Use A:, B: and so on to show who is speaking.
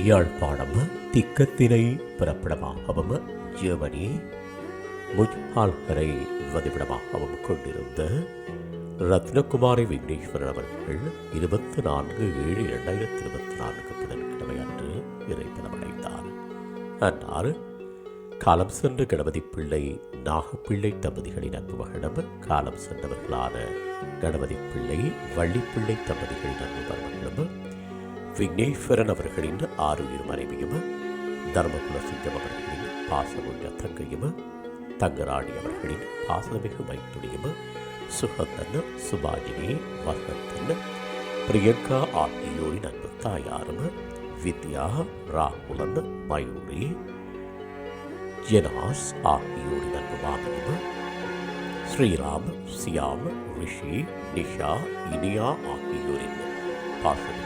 A: Yazhpanam திக்கத்தினை பிறப்பிடமாகவும் Germany முஜ்ஹால்கரை வதிவிடமாகவும் கொண்டிருந்த ரத்னகுமாரி விக்னேஸ்வரன் அவர்கள் இருபத்தி நான்கு ஏழு இரண்டாயிரத்தி இருபத்தி நான்கு புதன்கிழமை அன்று இறைப்பதமடைந்தார் அன்னார் காலம் சென்ற கணபதி பிள்ளை நாகப்பிள்ளை தம்பதிகளின் அன்பு மகளிடம் காலம் சென்றவர்களான கணபதி பிள்ளை வள்ளிப்பிள்ளை தம்பதிகளின் அன்பு மருமகளிடம் விக்னேஸ்வரன் அவர்களின் ஆரோக்கிய மனைவியும் தர்மகுல சிங்கம் அவர்களின் பாசமுள்ள தங்கையும் தங்கராணி அவர்களின் பாசமிகு மைத்துணியும் சுகந்தன் சுபாஜினி வசந்தன் பிரியங்கா ஆகியோரின் அன்பு தாயாரும் வித்யா ராகுலன் மயூரி ஜெனாஸ் ஆகியோரின் அன்பு மாமியும் ஸ்ரீராம் சியாம் ரிஷி நிஷா இனியா ஆகியோரின் பாசமிகு